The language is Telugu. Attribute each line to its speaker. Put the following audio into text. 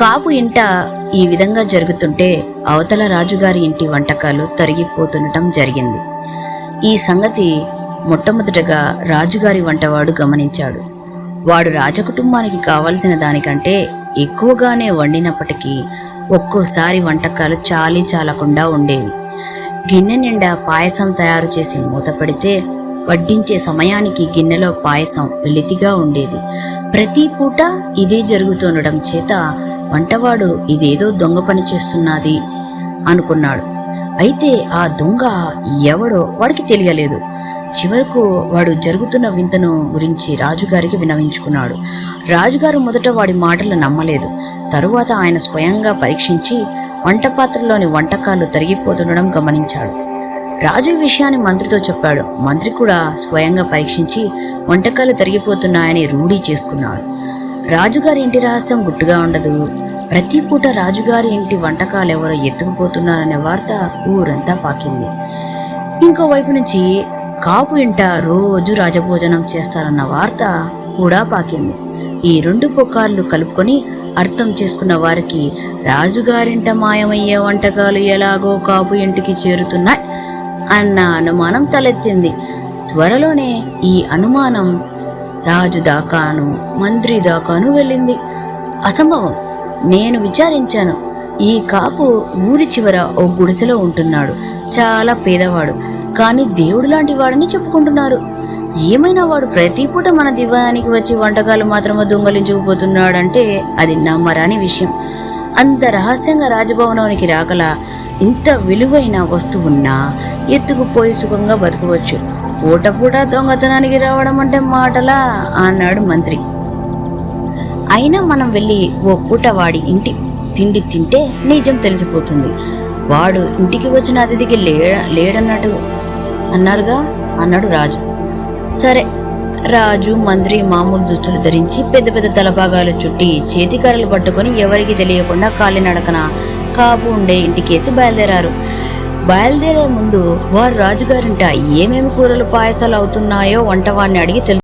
Speaker 1: కాపు ఇంట ఈ విధంగా జరుగుతుంటే అవతల రాజుగారి ఇంటి వంటకాలు తరిగిపోతుండటం జరిగింది. ఈ సంగతి మొట్టమొదటగా రాజుగారి వంటవాడు గమనించాడు. వాడు రాజకుటుంబానికి కావలసిన దానికంటే ఎక్కువగానే వండినప్పటికీ ఒక్కోసారి వంటకాలు చాలీ చాలకుండా ఉండేవి. గిన్నె నిండా పాయసం తయారు చేసి మూతపడితే వడ్డించే సమయానికి గిన్నెలో పాయసం వెలితిగా ఉండేది. ప్రతి పూట ఇదే జరుగుతుండడం చేత వంటవాడు ఇదేదో దొంగ పని చేస్తున్నది అనుకున్నాడు. అయితే ఆ దొంగ ఎవడో వాడికి తెలియలేదు. చివరకు వాడు జరుగుతున్న వింతను గురించి రాజుగారికి వినవించుకున్నాడు రాజుగారు మొదట వాడి మాటలు నమ్మలేదు. తరువాత ఆయన స్వయంగా పరీక్షించి వంట పాత్రలోని వంటకాలు తరిగిపోతుండడం గమనించాడు. రాజు విషయాన్ని మంత్రితో చెప్పాడు. మంత్రి కూడా స్వయంగా పరీక్షించి వంటకాలు తరిగిపోతున్నాయని రూఢీ చేసుకున్నాడు. రాజుగారి ఇంటి రహస్యం గుట్టుగా ఉండదు. ప్రతి పూట రాజుగారి ఇంటి వంటకాలు ఎవరో ఎత్తుకుపోతున్నారనే వార్త ఊరంతా పాకింది. ఇంకోవైపు నుంచి కాపు ఇంట రోజు రాజభోజనం చేస్తారన్న వార్త కూడా పాకింది. ఈ రెండు పుకార్లు కలుపుకొని అర్థం చేసుకున్న వారికి రాజుగారింట మాయమయ్యే వంటకాలు ఎలాగో కాపు ఇంటికి చేరుతున్నాయి అన్న అనుమానం తలెత్తింది. త్వరలోనే ఈ అనుమానం రాజు దాకాను మంత్రి దాకాను వెళ్ళింది. అసంభవం. నేను విచారించాను. ఈ కాపు ఊరి చివర ఓ గుడిసెలో ఉంటున్నాడు. చాలా పేదవాడు. కానీ దేవుడు లాంటి వాడని చెప్పుకుంటున్నారు. ఏమైనా వాడు ప్రతి పూట మన దివానికి వచ్చి వంటకాలు మాత్రమే దొంగలించుకుపోతున్నాడంటే అది నమ్మరాని విషయం. అంత రహస్యంగా రాజభవనానికి రాగల ఇంత విలువైన వస్తువున్నా ఎత్తుకుపోయి సుఖంగా బతకవచ్చు. పూట పూట దొంగతనానికి రావడం అంటే మాటలా? అన్నాడు మంత్రి. అయినా మనం వెళ్ళి ఓ పూట వాడి ఇంటి తిండి తింటే నిజం తెలిసిపోతుంది. వాడు ఇంటికి వచ్చిన అతిథికి లే లేడన్నట్టు అన్నాడుగా? అన్నాడు రాజు. సరే. రాజు మంత్రి మామూలు దుస్తులు ధరించి పెద్ద పెద్ద తలభాగాలు చుట్టి చేతికర్రలు పట్టుకొని ఎవరికి తెలియకుండా కాలినడకన కాపు ఉండే ఇంటికేసి బయలుదేరారు. బయలుదేరే ముందు వారు రాజుగారింట ఏమేమి కూరలు పాయసాలు అవుతున్నాయో వంటవాడిని అడిగి తెలుసు